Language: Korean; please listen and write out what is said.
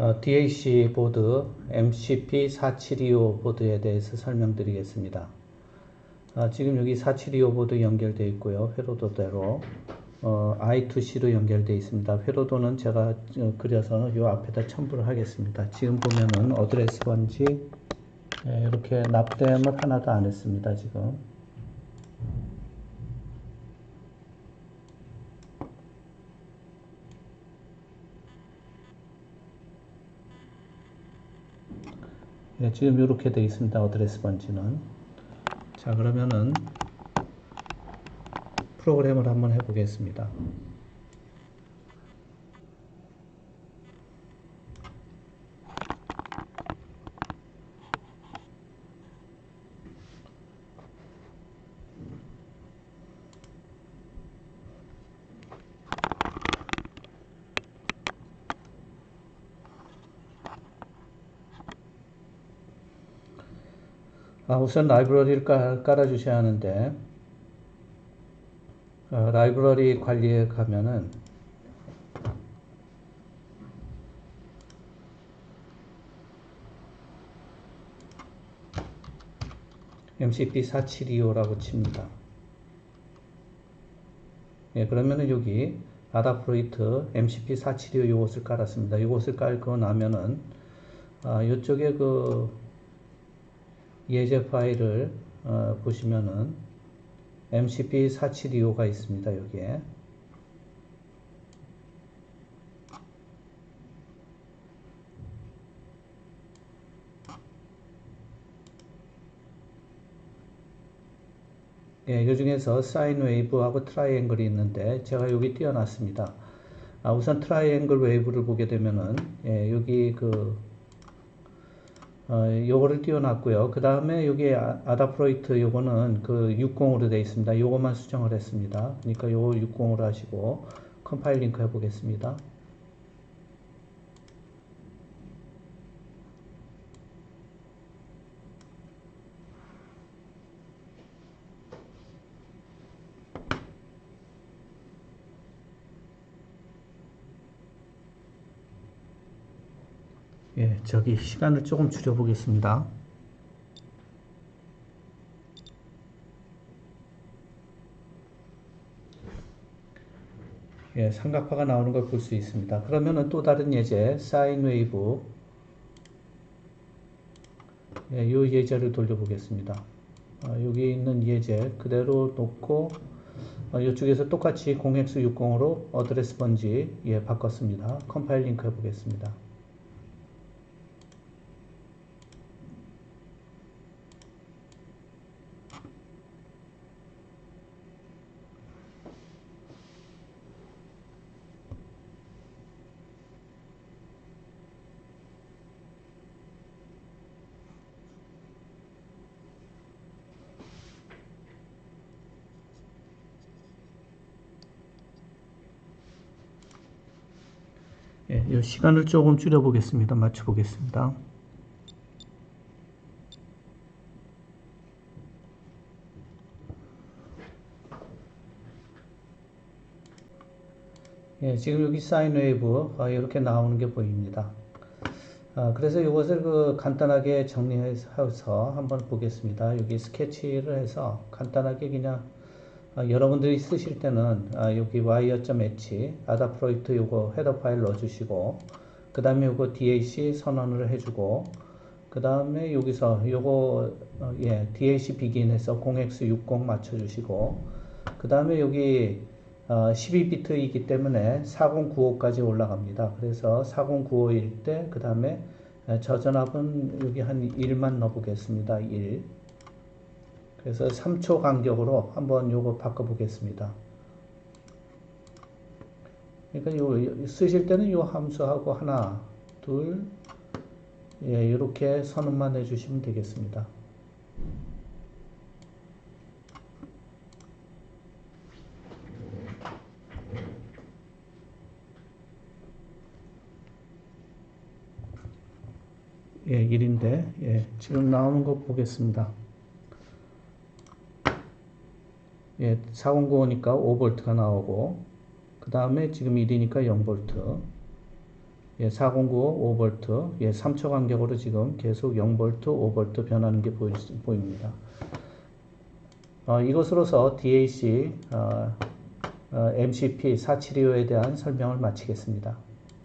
어, DAC 보드 MCP4725 보드에 대해서 설명드리겠습니다. 아, 지금 여기 4725 보드 연결되어 있고요. 회로도대로 어, I2C로 연결되어 있습니다. 회로도는 제가 어, 그려서 이 앞에다 첨부를 하겠습니다. 지금 보면은 어드레스 번지 예, 이렇게 납땜을 하나도 안 했습니다. 지금 예, 지금 이렇게 되어 있습니다. 어드레스 번지는. 자, 그러면은 프로그램을 한번 해보겠습니다. 아, 우선 라이브러리를 깔, 깔아주셔야 하는데, 어, 라이브러리 관리에 가면은, MCP4725라고 칩니다. 예, 그러면은 여기 아다프로이트 MCP475 이것을 깔았습니다. 이것을 깔고 나면은 아, 이쪽에 그 예제 파일을 어, 보시면은 MCP475가 있습니다. 여기에 예, 이 중에서 사인 웨이브하고 트라이앵글이 있는데 제가 여기 띄워놨습니다. 아, 우선 트라이앵글 웨이브를 보게 되면은 예, 여기 그 어, 요거를 띄워놨고요. 그 다음에 여기 아- 아다프로이트 요거는 그 60으로 되어 있습니다. 요거만 수정을 했습니다. 그러니까 요거 60으로 하시고 컴파일 링크 해보겠습니다. 예, 저기 시간을 조금 줄여보겠습니다. 예, 삼각파가 나오는 걸 볼 수 있습니다. 그러면은 또 다른 예제, 사인 웨이브. 예, 이 예제를 돌려보겠습니다. 어, 여기 있는 예제 그대로 놓고 어, 이쪽에서 똑같이 0x60으로 어드레스 번지 예, 바꿨습니다. 컴파일 링크 해보겠습니다. 예, 이 시간을 조금 줄여보겠습니다. 맞춰보겠습니다. 예, 지금 여기 사인 웨이브 어, 이렇게 나오는 게 보입니다. 아, 그래서 이것을 그 간단하게 정리해서 한번 보겠습니다. 여기 스케치를 해서 간단하게 그냥 아, 여러분들이 쓰실 때는 아, 여기 wire.h 아다프로이트 요거 헤더 파일 넣어주시고 그 다음에 요거 DAC 선언을 해주고 그 다음에 여기서 요거 어, 예 DAC 비긴해서 0x60 맞춰주시고 그 다음에 여기 어, 12비트이기 때문에 4095까지 올라갑니다. 그래서 4095일 때 그 다음에 저전압은 여기 한 1만 넣어보겠습니다. 1 그래서 3초 간격으로 한번 요거 바꿔보겠습니다. 그러니까 요 쓰실 때는 요 함수하고 하나, 둘, 예, 이렇게 선언만 해주시면 되겠습니다. 예, 1인데, 예, 지금 나오는 거 보겠습니다. 예, 4095니까 5V가 나오고, 그 다음에 지금 1이니까 0V. 예, 409 5V, 예, 3초 간격으로 지금 계속 0V, 5V 변하는 게 보이, 보입니다. 어, 이것으로서 DAC 어, 어, MCP 472에 대한 설명을 마치겠습니다.